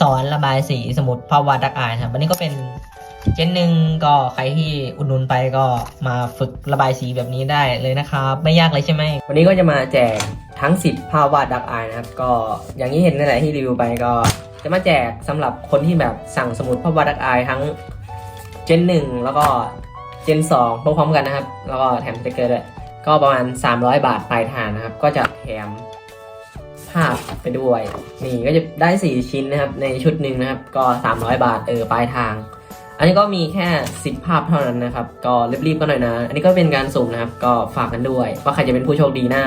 สอนระบายสีสมุดภาวาดดักอายครับวันนี้ก็เป็นเจนหนึ่งก็ใครที่อุดหนุนไปก็มาฝึกระบายสีแบบนี้ได้เลยนะครับ ไม่ยากเลยใช่ไหม วันนี้ก็จะมาแจกทั้ง 10 ภาพวาดดักอายนะครับ ก็อย่างที่เห็นนั่นแหละที่รีวิวไปก็ จะมาแจกสำหรับคนที่แบบสั่งสมุดภาพวาดดักอายทั้งเจนหนึ่งแล้วก็เจนสองพร้อมๆกันนะครับ แล้วก็แถมสติกเกอร์ด้วยก็ประมาณ 300 บาทปลายทางนะครับ ก็จะแถมาพไปด้วย นี่ก็จะได้ 4 ชิ้นนะครับ ในชุดหนึ่งนะครับ ก็ 300 บาทเออปลายทาง อันนี้ก็มีแค่ 10 ภาพเท่านั้นนะครับ ก็รีบๆกันหน่อยนะ อันนี้ก็เป็นการสุ่มนะครับ ก็ฝากกันด้วย ว่าใครจะเป็นผู้โชคดีนะ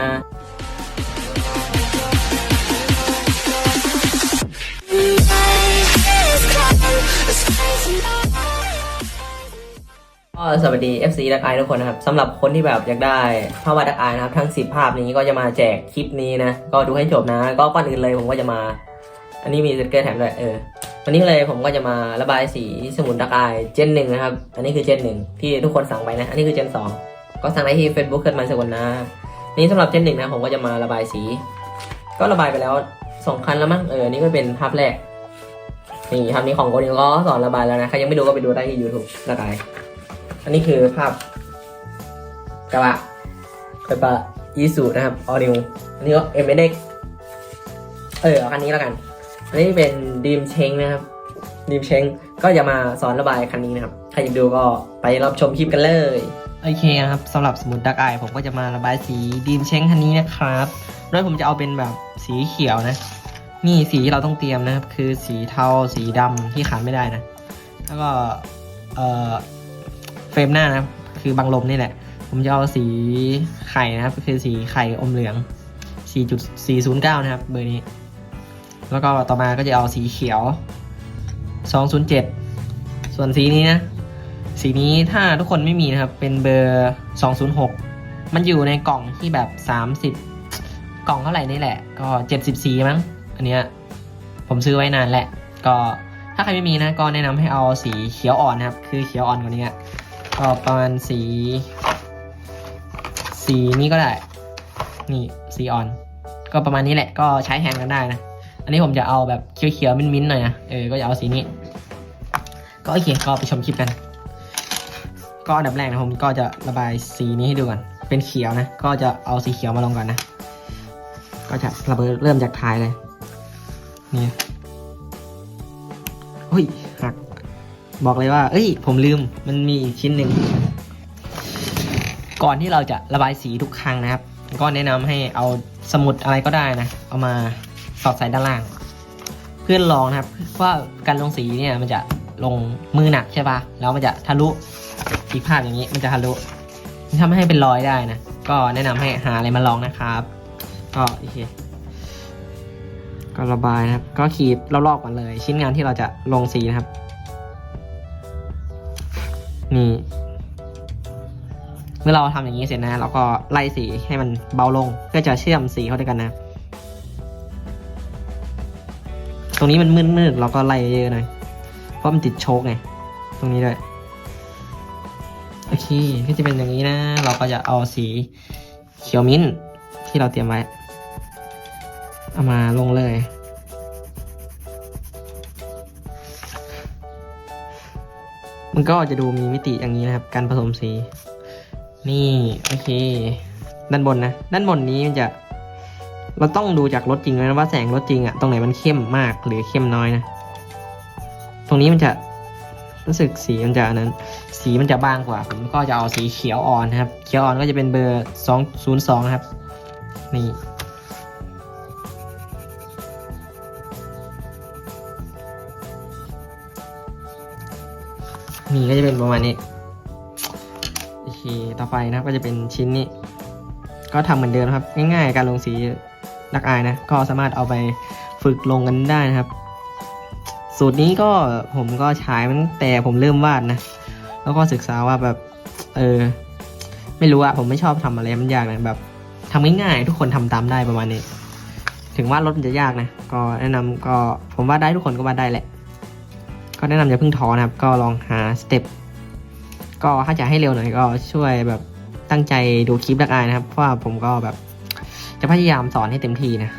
ก็สวัสดี FC ดักไอทุกคนนะครับสำหรับคนที่แบบอยากได้ภาพวาดดักไอนะครับทั้ง 10 ภาพนี้ก็จะมาแจกคลิปนี้นะ ก็ดูให้จบนะ ก็ก่อนอื่นเลยผมก็จะมา อันนี้มีสติกเกอร์แถมด้วยเออวันนี้เลยผมก็จะมาระบายสีสมุนดักไอเจนหนึ่งนะครับ อันนี้คือเจนหนึ่งที่ทุกคนสั่งไปนะ อันนี้คือเจนสองก็สั่งได้ที่ Facebook เกิดมาสกลนะ นี่สำหรับเจนหนึ่งนะผมก็จะมาระบายสี ก็ระบายไปแล้วสองคันแล้วมั้งเออนี่ก็เป็นภาพแรกนี่ภาพนี้ของโกนิวก็สอนระบายแล้วนะใครยังไม่ดูก็ไปดูได้ที่ YouTube ระบาย อันนี้คือภาพกระบะไฟฟ้ายีสูนะครับออนิวอันนี้ก็เอ็มเอ็กเออเอาคันนี้แล้วกัน อันนี้เป็นดีมเชงนะครับดีมเชงก็จะมาสอนระบายคันนี้นะครับ ใครอยากดูก็ไปรับชมคลิปกันเลยโอเคครับสำหรับสมุดดักไอผมก็จะมาระบายสีดีมเชงคันนี้นะครับโดยผมจะเอาเป็นแบบสีเขียวนะ นี่สีที่เราต้องเตรียมนะครับ คือสีเทาสีดำที่ขาดไม่ได้นะ แล้วก็เอ่อ รมหน้านะคือบังลมนี่แหละ ผมจะเอาสีไข่นะครับคือสีไข่อมเหลือง 4.409 นะครับ เบอร์นี้ แล้วก็ต่อมาก็จะเอาสีเขียว 207 ส่วนสีนี้นะ สีนี้ถ้าทุกคนไม่มีนะครับ เป็นเบอร์ 206 มันอยู่ในกล่องที่แบบ 30 กล่องเท่าไหร่นี่แหละ ก็ 74 มั้ง อันเนี้ยผมซื้อไว้นานแหละ ก็ถ้าใครไม่มีนะก็แนะนำให้เอาสีเขียวอ่อนนะครับ คือเขียวอ่อนกว่านี้ อะก็ประมาณสี สีนี้ก็ได้ นี่สีอ่อน ก็ประมาณนี้แหละก็ใช้แฮนด์กันได้นะ อันนี้ผมจะเอาแบบเขียวๆมิ้นๆหน่อยนะเออก็จะเอาสีนี้ ก็โอเคก็ไปชมคลิปกัน ก็อันดับแรกนะผมก็จะระบายสีนี้ให้ดูก่อนเป็นเขียวนะ ก็จะเอาสีเขียวมาลงก่อนนะ ก็จะระเบิดเริ่มจากท้ายเลย นี่เฮ้ย บอกเลยว่า เอ้ย ผมลืม มันมีอีกชิ้นหนึ่ง ก่อนที่เราจะระบายสีทุกครั้งนะครับ ก็แนะนำให้เอาสมุดอะไรก็ได้นะ เอามาสอดใส่ด้านล่าง เพื่อลองนะครับว่าการลงสีเนี่ยมันจะลงมือหนักใช่ปะแล้วมันจะทะลุอีกภาพอย่างนี้ มันจะทะลุทำให้เป็นรอยได้นะ ก็แนะนำให้หาอะไรมาลองนะครับ ก็โอเคก็ระบายนะครับ ก็ขีดรอบๆก่อนเลย ชิ้นงานที่เราจะลงสีนะครับ นี่เมื่อเราทำอย่างนี้เสร็จนะ เราก็ไล่สีให้มันเบาลง เพื่อจะเชื่อมสีเข้าด้วยกันนะ ตรงนี้มันมืดๆเราก็ไล่เยอะหน่อยเพราะมันติดโชกไงตรงนี้ด้วยโอเคก็จะเป็นอย่างนี้นะ เราก็จะเอาสีเขียวมิ้นที่เราเตรียมไว้ เอามาลงเลย มันก็จะดูมีมิติอย่างนี้นะครับ การผสมสี นี่โอเค ด้านบนนะ ด้านบนนี้มันจะ เราต้องดูจากรถจริงเลยนะว่าแสงรถจริงอะตรงไหนมันเข้มมากหรือเข้มน้อยนะ ตรงนี้มันจะรู้สึกสีมันจะอันนั้น สีมันจะบางกว่า ผมก็จะเอาสีเขียวอ่อนนะครับ เขียวอ่อนก็จะเป็นเบอร์ 202นะครับ นี่ นี่ก็จะเป็นประมาณนี้โอเคต่อไปนะก็จะเป็นชิ้นนี้ ก็ทำเหมือนเดิมครับ ง่ายๆ การลงสีดักอายนะ ก็สามารถเอาไปฝึกลงกันได้นะครับ สูตรนี้ก็ผมก็ใช้มาตั้งแต่ผมเริ่มวาดนะ แล้วก็ศึกษาว่าแบบ เออ ไม่รู้อะผมไม่ชอบทำอะไรมันยากนะแบบทำง่ายๆทุกคนทำตามได้ประมาณนี้ ถึงว่ารถมันจะยากนะ ก็แนะนำก็ผมว่าได้ทุกคนก็วาดได้แหละ ก็แนะนำอย่าเพิ่งท้อนะครับ ก็ลองหาสเต็ปก็ถ้าจะให้เร็วหน่อยก็ช่วยแบบตั้งใจดูคลิปดักอายนะครับ เพราะว่าผมก็แบบจะพยายามสอนให้เต็มที่นะ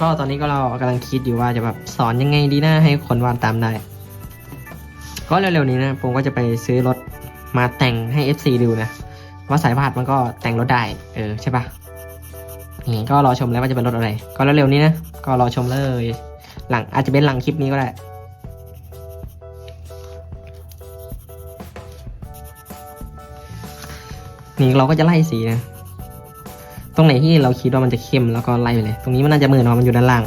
ก็ตอนนี้ก็เรากำลังคิดอยู่ว่าจะแบบสอนยังไงดีนะให้คนวาดตามได้ ก็เร็วๆนี้นะ ผมก็จะไปซื้อรถมาแต่งให้ FC ดูนะ ว่าสายวาดมันก็แต่งรถได้ เออใช่ปะนี่ก็รอชมแล้วว่าจะเป็นรถอะไร ก็เร็วๆนี้นะ ก็รอชมเลย หลังอาจจะเป็นหลังคลิปนี้ก็ได้ นี่เราก็จะไล่สีนะ ตรงไหนที่เราคิดว่ามันจะเข้มแล้วก็ไล่ไปเลย ตรงนี้มันน่าจะมือเนาะมันอยู่ด้านล่าง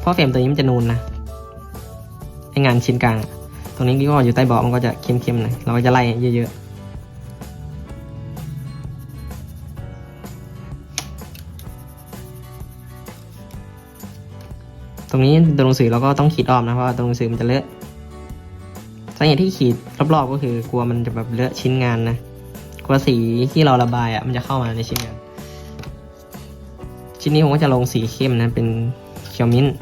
เพราะเฟรมตัวนี้มันจะนูนนะไองานชิ้นกลาง ตรงนี้ก็อยู่ใต้เบาะมันก็จะเข้มๆหน่อยเราก็จะไล่เยอะๆตรงนี้ตัวหนังสือเราก็ต้องขีดออมนะเพราะว่าตัวหนังสือมันจะเลอะสาเหตุที่ขีดรอบๆก็คือกลัวมันจะแบบเลอะชิ้นงานนะ กลัวสีที่เราระบายอะมันจะเข้ามาในชิ้นงานชิ้นนี้ผมก็จะลงสีเข้มนะเป็นเขียวมิ้นท์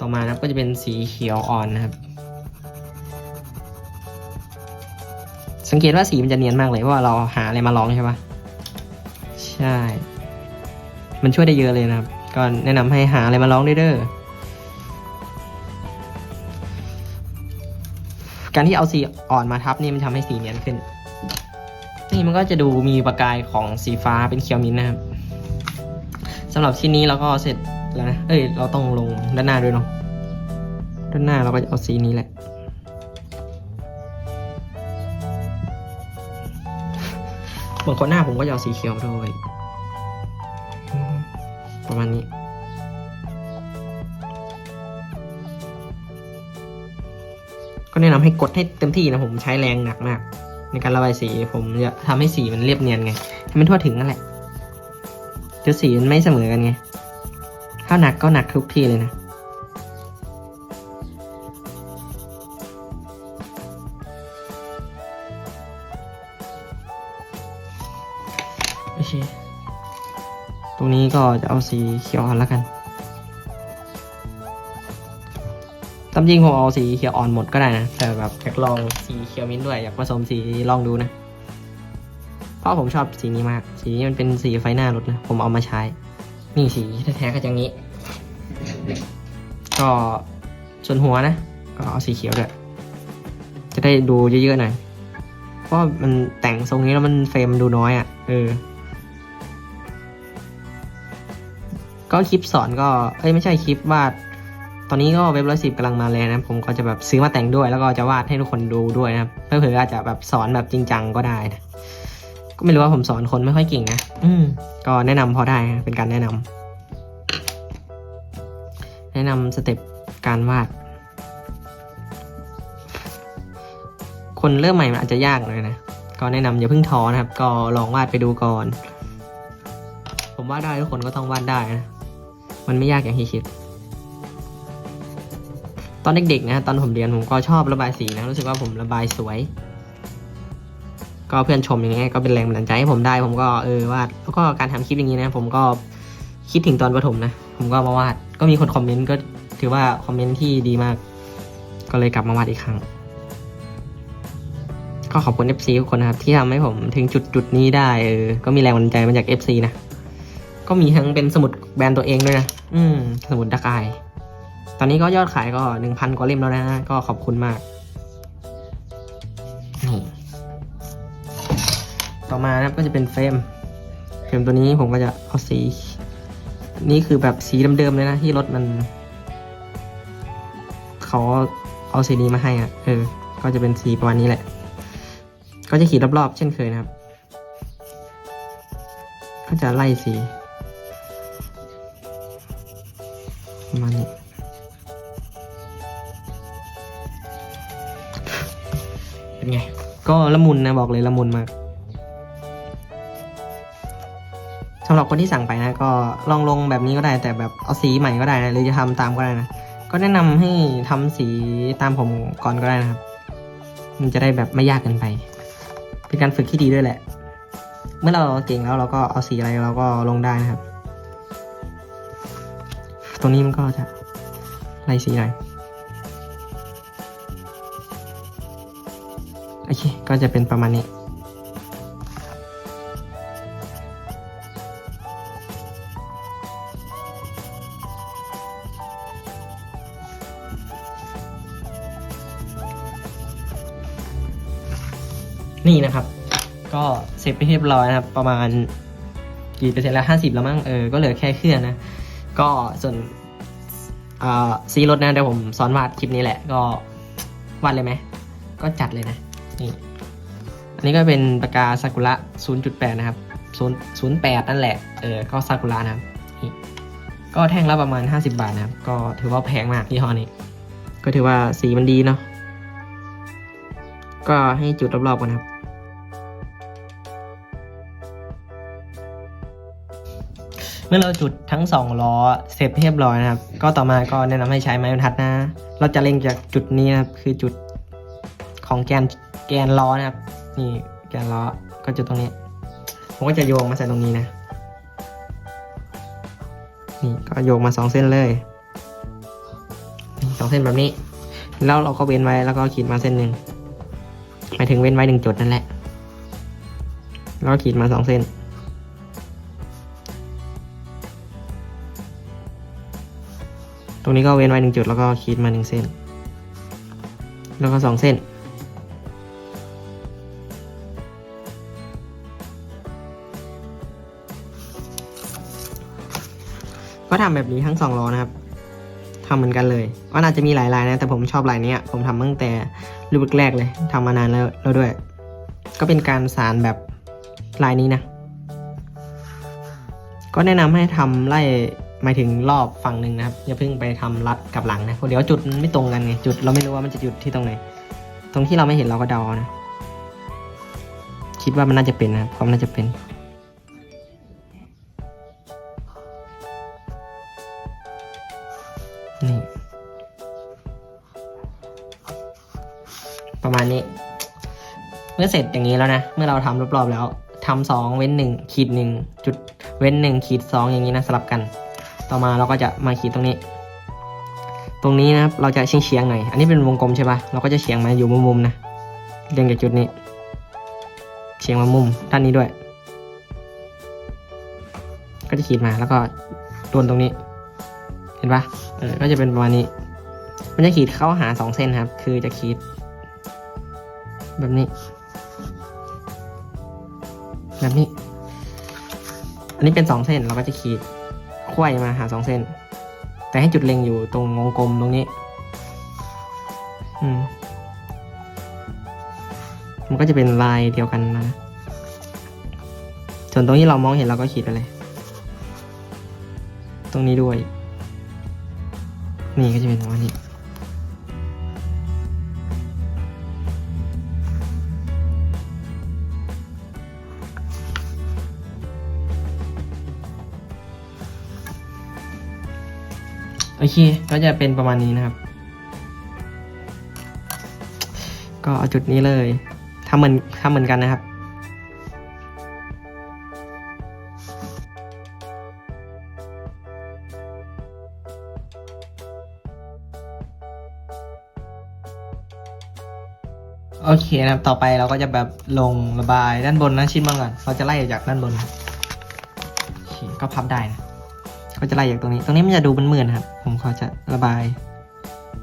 ต่อมานะครับก็จะเป็นสีเขียวอ่อนนะครับ สังเกตว่าสีมันจะเนียนมากเลยเพราะว่าเราหาอะไรมาลองใช่ปะใช่ มันช่วยได้เยอะเลยนะครับ ก็แนะนำให้หาอะไรมาลองด้วยเด้อ การที่เอาสีอ่อนมาทับนี่มันทำให้สีเนียนขึ้น นี่มันก็จะดูมีประกายของสีฟ้าเป็นเขียวมิ้นนะครับสำหรับชิ้นนี้เราก็เสร็จแล้วนะ เอ้ย เราต้องลงด้านหน้าด้วยเนาะ ด้านหน้าเราก็จะเอาสีนี้แหละ บางคนหน้าผมก็จะเอาสีเขียวด้วย ประมาณนี้ แนะนำให้กดให้เต็มที่นะผมใช้แรงหนักมาก ในการระบายสีผมจะทำให้สีมันเรียบเนียนไงให้มันทั่วถึงนั่นแหละเดี๋ยวสีมันไม่เสมอกันไง ถ้าหนักก็หนักทุกที่เลยนะโอเค ตรงนี้ก็จะเอาสีเขียวแล้วกัน ตามจริงผมเอาสีเขียวอ่อนหมดก็ได้นะ แต่แบบอยากลองสีเขียวมิ้นท์ด้วย อยากผสมสีลองดูนะ เพราะผมชอบสีนี้มาก สีนี้มันเป็นสีไฟหน้ารถนะ ผมเอามาใช้ นี่สีแท้ๆก็อย่างนี้ ก็ส่วนหัวนะ ก็เอาสีเขียวด้วยจะได้ดูเยอะๆหน่อย เพราะมันแต่งทรงนี้แล้วมันเฟรมดูน้อยอะ่ะ เออ ก็คลิปสอนก็ เอ้ยไม่ใช่คลิปวาด ตอนนี้ก็เว็บร้อยสิบกำลังมาแรงนะผมก็จะแบบซื้อมาแต่งด้วย แล้วก็จะวาดให้ทุกคนดูด้วยนะครับเพื่อเผื่ออาจจะแบบสอนแบบจริงจังก็ได้นะก็ไม่รู้ว่าผมสอนคนไม่ค่อยเก่งนะอืมก็แนะนำพอได้นะเป็นการแนะนำแนะนำสเต็ปการวาด คนเริ่มใหม่มันอาจจะยากหน่อยนะก็แนะนำอย่าเพิ่งท้อนะครับ ก็ลองวาดไปดูก่อน ผมวาดได้ทุกคนก็ต้องวาดได้นะมันไม่ยากอย่างที่คิด ตอนเด็กๆนะตอนผมเรียนผมก็ชอบระบายสีนะรู้สึกว่าผมระบายสวย ก็เพื่อนชมอย่างเงี้ยก็เป็นแรงบันดาลใจให้ผมได้ ผมก็เออวาดแล้วก็การทำคลิปอย่างนี้นะ ผมก็คิดถึงตอนประถมนะ ผมก็มาวาดก็มีคนคอมเมนต์ก็ถือว่าคอมเมนต์ที่ดีมาก ก็เลยกลับมาวาดอีกครั้ง ก็ขอบคุณ FC ทุกคนนะครับ ที่ทำให้ผมถึงจุดจุดนี้ได้เออก็มีแรงบันดาลใจมาจาก FC นะก็มีทั้งเป็นสมุดแบรนด์ตัวเองด้วยนะอืมสมุดดักอาย ตอนนี้ก็ยอดขายก็หนึ่งพันกว่าเล่มแล้วนะก็ขอบคุณมาก นี่ต่อมานะครับก็จะเป็นเฟรม เฟรมตัวนี้ผมก็จะเอาสี นี่คือแบบสีเดิมๆเลยนะที่รถมัน เขาเอาสีนี้มาให้อะ เออ ก็จะเป็นสีประมาณนี้แหละ ก็จะขีดรอบๆ เช่นเคยนะครับ ก็จะไล่สีประมาณนี้ ละมุนนะบอกเลยละมุนมากสำหรับคนที่สั่งไปนะก็ลองลงแบบนี้ก็ได้ แต่แบบเอาสีใหม่ก็ได้นะหรือจะทำตามก็ได้นะก็แนะนำให้ทำสีตามผมก่อนก็ได้นะครับ มันจะได้แบบไม่ยากเกินไป เป็นการฝึกที่ดีด้วยแหละ เมื่อเราเก่งแล้วเราก็เอาสีอะไรเราก็ลงได้นะครับ ตรงนี้มันก็จะไล่สีหน่อย ก็จะเป็นประมาณนี้ นี่นะครับ ก็เสร็จไปเรียบร้อยนะครับ ประมาณกี่เปอร์เซ็นต์แล้วห้าสิบแล้วมั้งเออก็เหลือแค่เครื่องนะ ก็ส่วนซีรถนะเดี๋ยวผมสอนวาดคลิปนี้แหละ ก็วาดเลยไหมก็จัดเลยนะ อันนี้ก็เป็นปากกาซากุระ 0.8 นะครับ0 08 นั่นแหละ เออ ก็ซากุระนะครับ ก็แท่งละประมาณ 50 บาทนะครับ ก็ถือว่าแพงมากยี่ห้อนี้ ก็ถือว่าสีมันดีเนาะ ก็ให้จุดรอบๆกันนะครับ เมื่อเราจุดทั้งสองล้อเสร็จเรียบร้อยนะครับ ก็ต่อมาก็แนะนำให้ใช้ไม้บรรทัดนะ เราจะเล็งจากจุดนี้นะครับ คือจุดของแกนแกนล้อนะครับ นี่แกนล้อก็จุดตรงนี้ ผมก็จะโยงมาใส่ตรงนี้นะ นี่ก็โยงมาสองเส้นเลยสองเส้นแบบนี้ แล้วเราก็เว้นไว้แล้วก็ขีดมาเส้นหนึ่งหมายถึงเว้นไว้หนึ่งจุดนั่นแหละแล้วก็ขีดมาสองเส้นตรงนี้ก็เว้นไว้หนึ่งจุดแล้วก็ขีดมาหนึ่งเส้น แล้วก็สองเส้น ก็ทำแบบนี้ทั้งสองล้อนะครับทำเหมือนกันเลย ก็น่าจะมีหลายลายนะ แต่ผมชอบลายนี้ผมทำตั้งแต่รูปแรกเลยทำมานานแล้วแล้วด้วย ก็เป็นการสารแบบลายนี้นะ ก็แนะนำให้ทำไล่หมายถึงรอบฝั่งหนึ่งนะครับ อย่าเพิ่งไปทำรัดกับหลังนะเพราะเดี๋ยวจุดมันไม่ตรงกันไงจุดเราไม่รู้ว่ามันจะจุดที่ตรงไหน ตรงที่เราไม่เห็นเราก็เดานะ คิดว่ามันน่าจะเป็นนะความน่าจะเป็น มาณนี้ เมื่อเสร็จอย่างนี้แล้วนะ เมื่อเราทำรอบๆแล้วทำสองเว้นหนึ่งขีดหนึ่งจุดเว้นหนึ่งขีดสองอย่างนี้นะสลับกัน ต่อมาเราก็จะมาขีดตรงนี้ ตรงนี้นะครับเราจะเฉียงเฉียงหน่อยอันนี้เป็นวงกลมใช่ปะเราก็จะเฉียงมาอยู่มุมๆนะเรียงจากจุดนี้ เฉียงมามุมด้านนี้ด้วย ก็จะขีดมาแล้วก็โดนตรงนี้ เห็นปะเออก็จะเป็นประมาณนี้ มันจะขีดเข้าหาสองเส้นครับ คือจะขีด แบบนี้ แบบนี้ อันนี้เป็นสองเส้นเราก็จะขีดไขว้มาหาสองเส้น แต่ให้จุดเล็งอยู่ตรงวงกลมตรงนี้ อืม มันก็จะเป็นลายเดียวกันนะส่วนตรงที่เรามองเห็นเราก็ขีดไปเลย ตรงนี้ด้วย นี่ก็จะเป็นประมาณนี้ โอเค ก็จะเป็นประมาณนี้นะครับ ก็เอาจุดนี้เลยทำเหมือนทำเหมือนกันนะครับโอเคนะครับ ต่อไปเราก็จะแบบลงระบายด้านบนนะชิ้นบนก่อน เราจะไล่จากด้านบน ก็พับได้นะ ก็จะไล่จากตรงนี้ ตรงนี้มันจะดูเหมืดๆนครับ ผมขอจะระบาย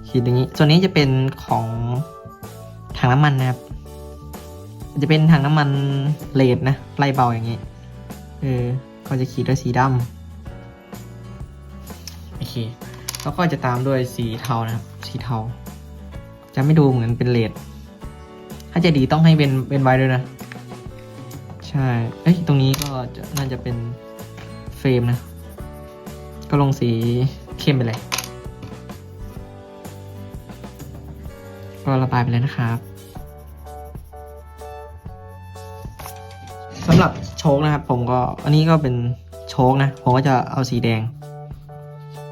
ขีดอย่างนี้ ส่วนนี้จะเป็นของถังน้ำมันนะครับ จะเป็นถังน้ำมันเลดนะ ไล่เบาอย่างนี้ เออ ก็จะขีดด้วยสีดำโอเค แล้วก็จะตามด้วยสีเทานะครับ สีเทา จะไม่ดูเหมือนเป็นเลดถ้าจะดีต้องให้เป็นเป็นไว้ด้วยนะ ใช่ เอ้ย ตรงนี้ก็น่าจะเป็นเฟรมนะ ก็ลงสีเข้มไปเลย ก็ระบายไปเลยนะครับสำหรับโชคนะครับ ผมก็อันนี้ก็เป็นโชคนะ ผมก็จะเอาสีแดง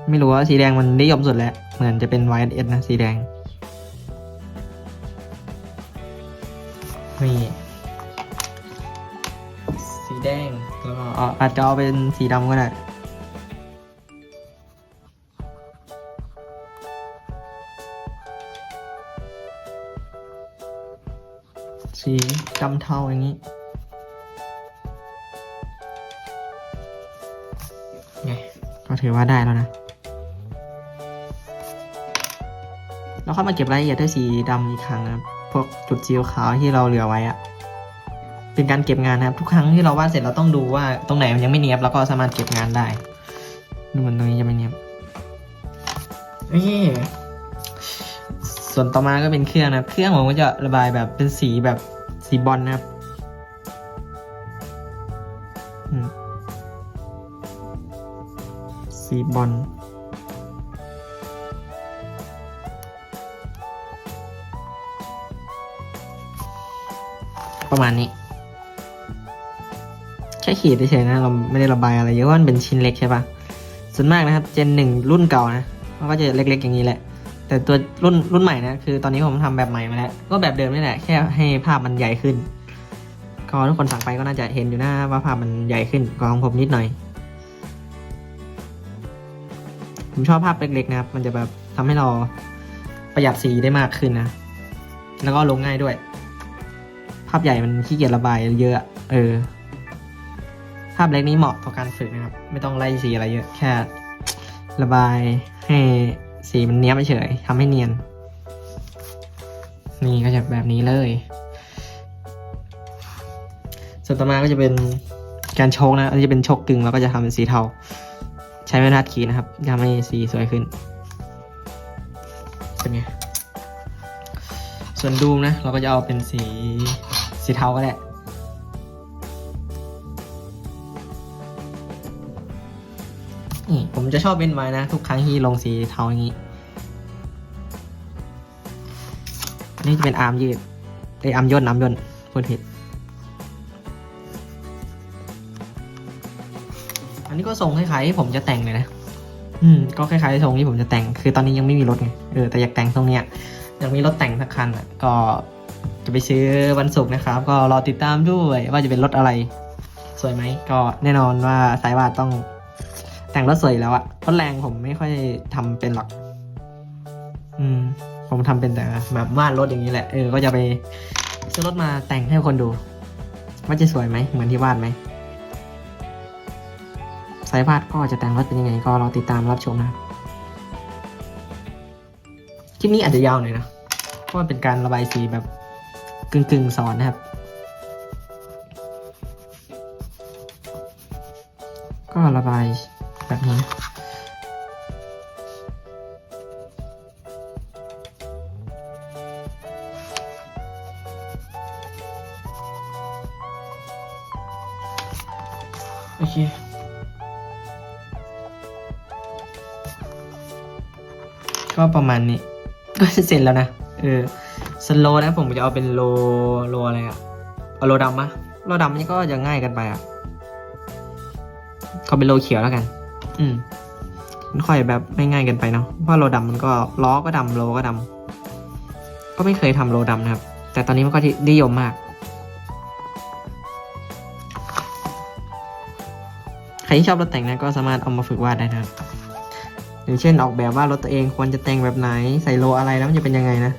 ไม่รู้ว่าสีแดงมันนิยมสุดแล้ว เหมือนจะเป็น y s นะ สีแดง นี่สีแดงแล้วก็อะอาจจะเอาเป็นสีดำก็ได้ สีดำเทาอย่างนี้ไงก็ถือว่าได้แล้วนะแล้วค่อยมาเก็บรายละเอียดด้วยสีดำอีกครั้งนะครับ พวกจุดสีขาวที่เราเหลือไว้อะเป็นการเก็บงานนะครับ ทุกครั้งที่เราวาดเสร็จเราต้องดูว่าตรงไหนมันยังไม่เนียบแล้วก็สามารถเก็บงานได้ดูเหมือนตรงนี้ยังไม่เนียบนี่ส่วนต่อมาก็เป็นเครื่องนะ เครื่องผมก็จะระบายแบบเป็นสีแบบ สีบอลนะครับสีบอลประมาณนี้ แค่ขีดเฉยๆนะ เราไม่ได้ระบายอะไรเยอะเพราะมันเป็นชิ้นเล็กใช่ปะส่วนมากนะครับ เจนหนึ่งรุ่นเก่านะมันก็จะเล็กๆอย่างนี้แหละ แต่ตัวรุ่นรุ่นใหม่นะคือตอนนี้ผมทำแบบใหม่มาแล้ว ก็แบบเดิมนี่แหละแค่ให้ภาพมันใหญ่ขึ้นก็ทุกคนสั่งไปก็น่าจะเห็นอยู่นะว่าภาพมันใหญ่ขึ้นกว่าของผมนิดหน่อย ผมชอบภาพเล็กๆนะครับ มันจะแบบทำให้เราประหยัดสีได้มากขึ้นนะ แล้วก็ลงง่ายด้วย ภาพใหญ่มันขี้เกียจระบายเยอะ เออ ภาพเล็กนี้เหมาะต่อการฝึกนะครับ ไม่ต้องไล่สีอะไรเยอะ แค่ ระบายให้ สีมันเนี้ยบเฉยทำให้เนียน นี่ก็จะแบบนี้เลย ส่วนต่อมาก็จะเป็นการโชกนะ อันนี้จะเป็นโชกกึ่งแล้วก็จะทำเป็นสีเทา ใช้ไม้ทัดขีดนะครับทำให้สีสวยขึ้น เป็นไง ส่วนดูมนะ เราก็จะเอาเป็นสีสีเทาก็ได้ นี่ผมจะชอบเว้นไว้นะ ทุกครั้งที่ลงสีเทาอย่างนี้ นี่จะเป็นอาร์มยืดไออาร์มย่นอาร์มย่นพูดผิด อันนี้ก็ทรงคล้ายๆที่ผมจะแต่งเลยนะ อืม ก็คล้ายๆทรงที่ผมจะแต่ง คือตอนนี้ยังไม่มีรถไง เออ แต่อยากแต่งทรงเนี้ย อยากมีรถแต่งสักคันอะ ก็จะไปซื้อวันศุกร์นะครับ ก็รอติดตามด้วยว่าจะเป็นรถอะไร สวยไหม ก็แน่นอนว่าสายวาดต้อง แต่งรถสวยแล้วอะรถแรงผมไม่ค่อยทำเป็นหรอก อืม ผมทำเป็นแต่แบบวาดรถอย่างนี้แหละ เออ ก็จะไปซื้อรถมาแต่งให้คนดูว่าจะสวยไหม เหมือนที่วาดไหม สายวาดก็จะแต่งรถเป็นยังไง ก็รอติดตามรับชมนะคลิปนี้อาจจะยาวหน่อยนะเพราะว่าเป็นการระบายสีแบบกึ่งกึ่งๆสอนนะครับ ก็ระบาย แบบนี้ โอเคก็ประมาณนี้ ก็เสร็จแล้วนะ เออสโลนะผมจะเอาเป็นโลโลอะไรอะเอาโลดำมะโลดำนี่ก็จะง่ายกันไปอะก็เป็นโลเขียวแล้วกัน อืมมันค่อยแบบไม่ง่ายกันไปเนาะเพราะโลดำมันก็ล้อก็ดำโลก็ดำก็ไม่เคยทำโลดำนะครับ แต่ตอนนี้มันก็นิยมมาก ใครที่ชอบรถแต่งนะก็สามารถเอามาฝึกวาดได้นะครับอย่างเช่นออกแบบว่ารถตัวเองควรจะแต่งแบบไหนใส่โลอะไรแล้วมันจะเป็นยังไงนะ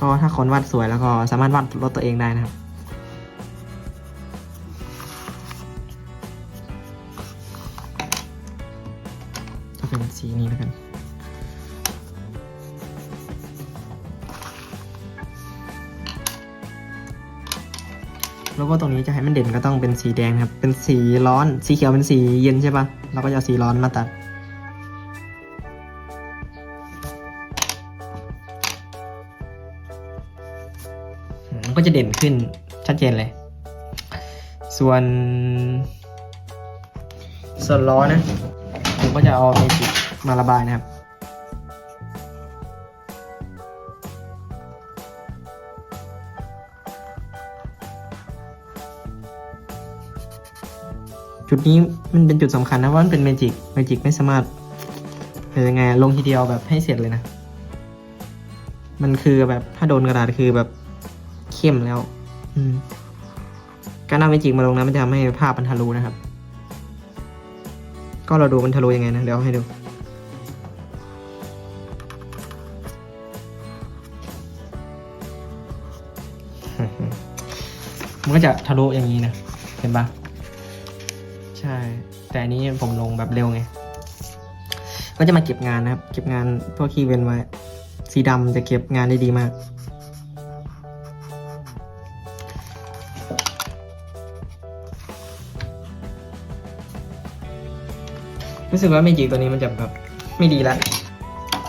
ก็ถ้าคนวาดสวยแล้วก็สามารถวาดรถตัวเองได้นะครับ วก็ตรงนี้จะให้มันเด่นก็ต้องเป็นสีแดงครับ เป็นสีร้อน สีเขียวเป็นสีเย็นใช่ปะเราก็จะเอาสีร้อนมาตัด มันก็จะเด่นขึ้นชัดเจนเลย ส่วน ส่วนล้อนะ ผมก็จะเอาเมจิกมาระบายนะครับ จุดนี้มันเป็นจุดสำคัญนะว่ามันเป็นเมจิกเมจิกไม่สามารถเป็นยังไงลงทีเดียวแบบให้เสร็จเลยนะ มันคือแบบถ้าโดนกระดาษคือแบบเข้มแล้ว อืมการเอาเมจิกมาลงนะมันจะทำให้ภาพมันทะลุนะครับ ก็เราดูมันทะลุยังไงนะเดี๋ยวให้ดูมันก็จะทะลุอย่างนี้นะ เห็นปะ แต่อันนี้ผมลงแบบเร็วไง ก็จะมาเก็บงานนะครับ เก็บงานพวกคีย์เวนไว้ สีดำจะเก็บงานได้ดีมาก รู้สึกว่าเมจิกตัวนี้มันจะแบบไม่ดีละ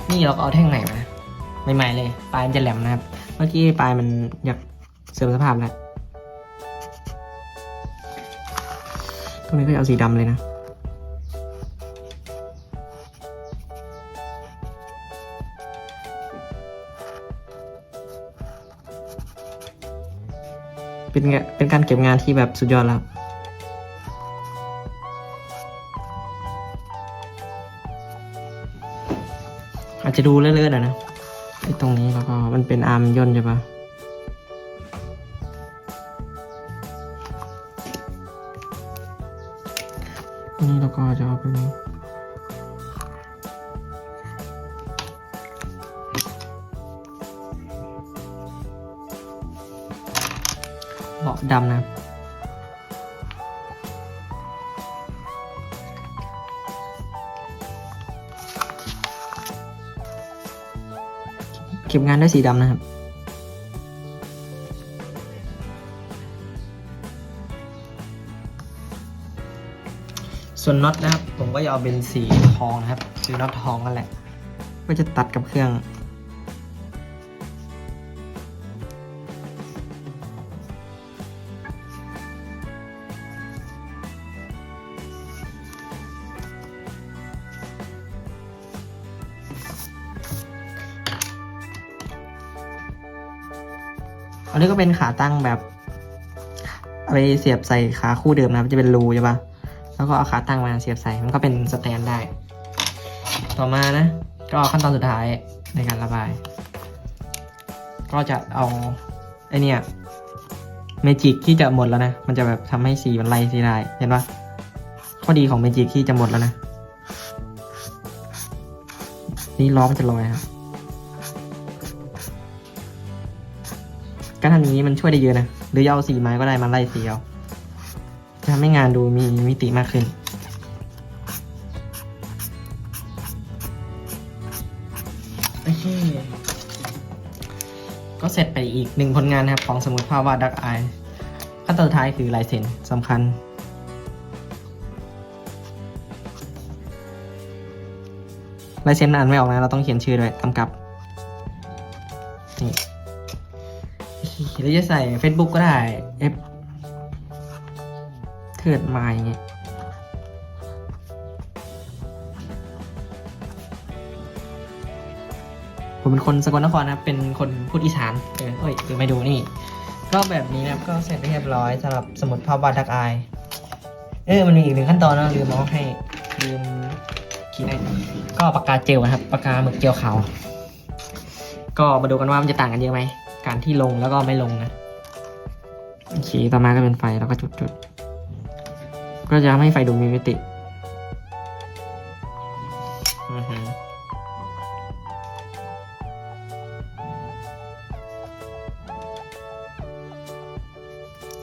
นี่เราก็เอาแท่งใหม่มาใหม่ๆเลย ปลายมันจะแหลมนะครับ เมื่อกี้ปลายมันอยากเสื่อมสภาพแล้วตรงนี้ก็จะเอาสีดำเลยนะ เป็นเป็นการเก็บงานที่แบบสุดยอดแล้วอาจจะดูเลื่อนๆหน่อยนะไอ้ตรงนี้แล้วก็มันเป็นอาร์มย่นใช่ปะอันนี้เราก็จะเอาเป็น เบาะดำนะเก็บงานด้วยสีดำนะครับ ส่วนน็อตนะครับ ผมก็จะเอาเป็นสีทองนะครับสีน็อตทองนั่นแหละ ก็จะตัดกับเครื่อง อันนี้ก็เป็นขาตั้งแบบเอาไปเสียบใส่ขาคู่เดิมนะครับจะเป็นรูใช่ปะแล้วก็เอาขาตั้งมาเสียบใส่มันก็เป็นสแตนได้ ต่อมานะ ก็ขั้นตอนสุดท้ายในการระบาย ก็จะเอาไอเนี่ยเมจิกที่จะหมดแล้วนะ มันจะแบบทำให้สีมันไล่สีได้ เห็นปะข้อดีของเมจิกที่จะหมดแล้วนะ นี่ล้อมันจะลอยครับ การทำอย่างนี้มันช่วยได้เยอะนะ หรือเอาสีไม้ก็ได้มาไล่สีเอาจะทำให้งานดูมีมิติมากขึ้น โอเค ก็เสร็จไปอีกหนึ่งผลงานนะครับ ของสมุดภาพวาดดักไอขั้นตอนท้ายคือลายเซ็นสำคัญลายเซ็นอ่านไม่ออกนะ เราต้องเขียนชื่อด้วยกำกับนี่ หรือจะใส่ Facebook ก็ได้ F เกิดมาอย่างเงี้ยผมเป็นคนสกลนครนะครับ เป็นคนพูดอีสาน เออเอ้ยคือไม่ดูนี่ ก็แบบนี้นะครับ ก็เสร็จเรียบร้อยสำหรับสมุดภาพวาดดักอาย เออ มันมีอีกหนึ่งขั้นตอนนะลืมเอาให้ลืมขียนให้ก็ปากกาเจลนะครับ ปากกาหมึกเจลขาว ก็มาดูกันว่ามันจะต่างกันเยอะไหม การที่ลงแล้วก็ไม่ลงนะโอเคต่อมาก็เป็นไฟแล้วก็จุดจุดๆก็จะให้ไฟดูมีมิติ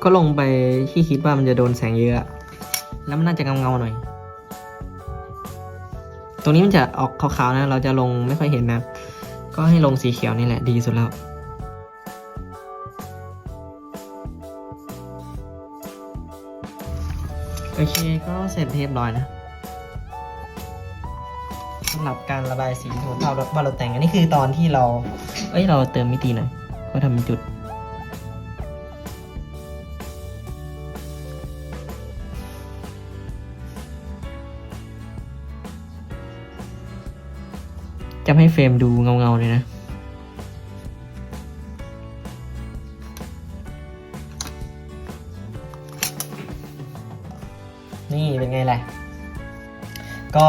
ก็ลงไปที่คิดว่ามันจะโดนแสงเยอะ แล้วมันน่าจะเงาเงาๆหน่อย ตรงนี้มันจะออกขาวๆนะ เราจะลงไม่ค่อยเห็นนะ ก็ให้ลงสีเขียวนี่แหละดีสุดแล้ว โอเคก็เสร็จเรียบร้อยนะสำหรับการระบายสีของเราว่าเราแต่งอันนี้คือตอนที่เรา เอ้ยเราเติมมิติหน่อยก็ทำเป็นจุด จะให้เฟรมดูเงาๆเลยนะ นี่เป็นไงแหละก็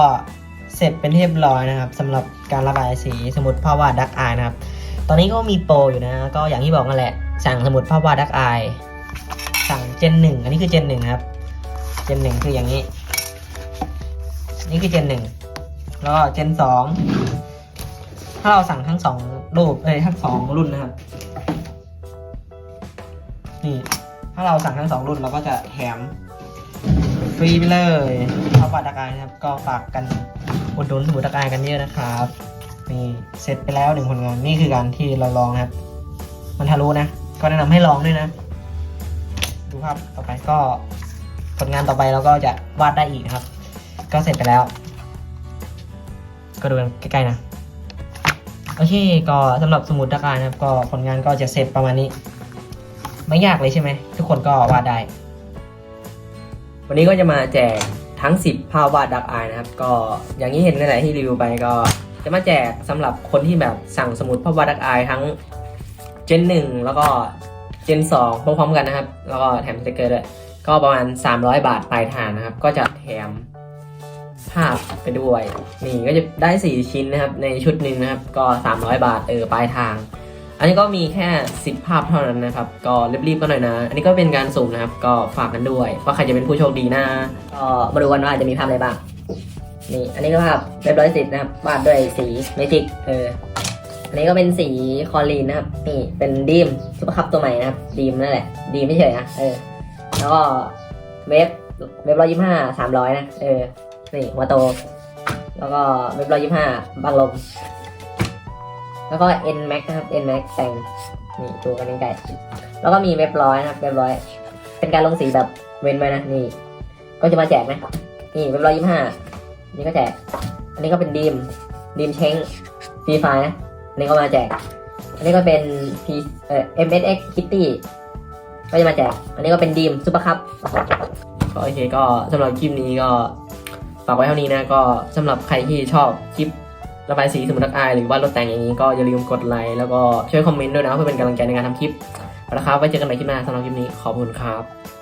เสร็จเป็นเรียบร้อยนะครับสำหรับการระบายสีสมุดภาพวาดดักอายนะครับ ตอนนี้ก็มีโปรอยู่นะ ก็อย่างที่บอกนั่นแหละ สั่งสมุดภาพวาดดักอายสั่งเจนหนึ่งอันนี้คือเจนหนึ่งครับ เจนหนึ่งคืออย่างนี้ นี่คือเจนหนึ่งแล้วก็เจนสองถ้าเราสั่งทั้งสองรูปเอ้ยทั้งสองรุ่นนะครับนี่ถ้าเราสั่งทั้งสองรุ่นเราก็จะแถม ฟรีไปเลยข้าวผัดดักอายนะครับ ก็ฝากกันอุดหนุนสมุนดักายกันเยอะนะครับนี่เสร็จไปแล้วหนึ่งผลงานนี่คือการที่เราลองนะครับ มันทะลุนะ ก็แนะนำให้ลองด้วยนะ ดูภาพต่อไปก็ผลงานต่อไปเราก็จะวาดได้อีกนะครับ ก็เสร็จไปแล้ว ก็ดูกันใกล้ๆนะโอเคก็สำหรับสมุดดักอายนะครับ ก็ผลงานก็จะเสร็จประมาณนี้ ไม่ยากเลยใช่ไหมทุกคนก็วาดได้ วันนี้ก็จะมาแจกทั้ง 10 ภาพวาดดักอายนะครับ ก็อย่างที่เห็นในหลายที่รีวิวไปก็จะมาแจกสำหรับคนที่แบบสั่งสมุดภาพวาดดักอายทั้งเจน1แล้วก็เจน2พร้อมๆกันนะครับ แล้วก็แถมสติกเกอร์ด้วยก็ประมาณ 300 บาทปลายทางนะครับ ก็จะแถมภาพไปด้วย นี่ก็จะได้ 4 ชิ้นนะครับ ในชุดหนึ่งนะครับ ก็ 300 บาทเออปลายทาง อันนี้ก็มีแค่ 10 ภาพเท่านั้นนะครับ ก็รีบๆกันหน่อยนะ อันนี้ก็เป็นการสุ่มนะครับ ก็ฝากกันด้วย ว่าใครจะเป็นผู้โชคดีนะ ก็มาดูกันว่าจะมีภาพอะไรบ้าง นี่ อันนี้ก็ภาพเรียบร้อยสินะครับ วาดด้วยสีเมจิก เออ อันนี้ก็เป็นสีคอลีนนะครับ นี่ เป็นดีมซุปเปอร์คัพตัวใหม่นะครับ ดีมนั่นแหละ ดีมไม่เฉยนะ เออ แล้วก็เวฟเวฟร้อยยี่ห้าสามร้อยนะ เออ นี่หัวโต แล้วก็เวฟร้อยยี่ห้าบางลม แล้วก็ N Max นะครับ N Max แต่งนี่ดูกันใกล้ๆแล้วก็มีเว็บร้อยนะครับเว็บร้อย เป็นการลงสีแบบเว้นไว้นะนี่ ก็จะมาแจกนะนี่เว็บร้อยยี่ห้านี่ก็แจก อันนี้ก็เป็นดีมดีมเช้งฟรีไฟนะอันนี้ก็มาแจก อันนี้ก็เป็น P เอ่อ MSX Kitty ก็จะมาแจก อันนี้ก็เป็นดีมซูเปอร์คัพก็โอเคก็สำหรับคลิปนี้ก็ฝากไว้เท่านี้นะก็สำหรับใครที่ชอบคลิป ระบายสีสมุนไพรหรือว่ารถแต่งอย่างนี้ก็อย่าลืมกดไลค์แล้วก็ช่วยคอมเมนต์ด้วยนะเพื่อเป็นกำลังใจในการทำคลิปนะครับไว้เจอกันใหม่คลิปหน้าสำหรับคลิปนี้ขอบคุณครับ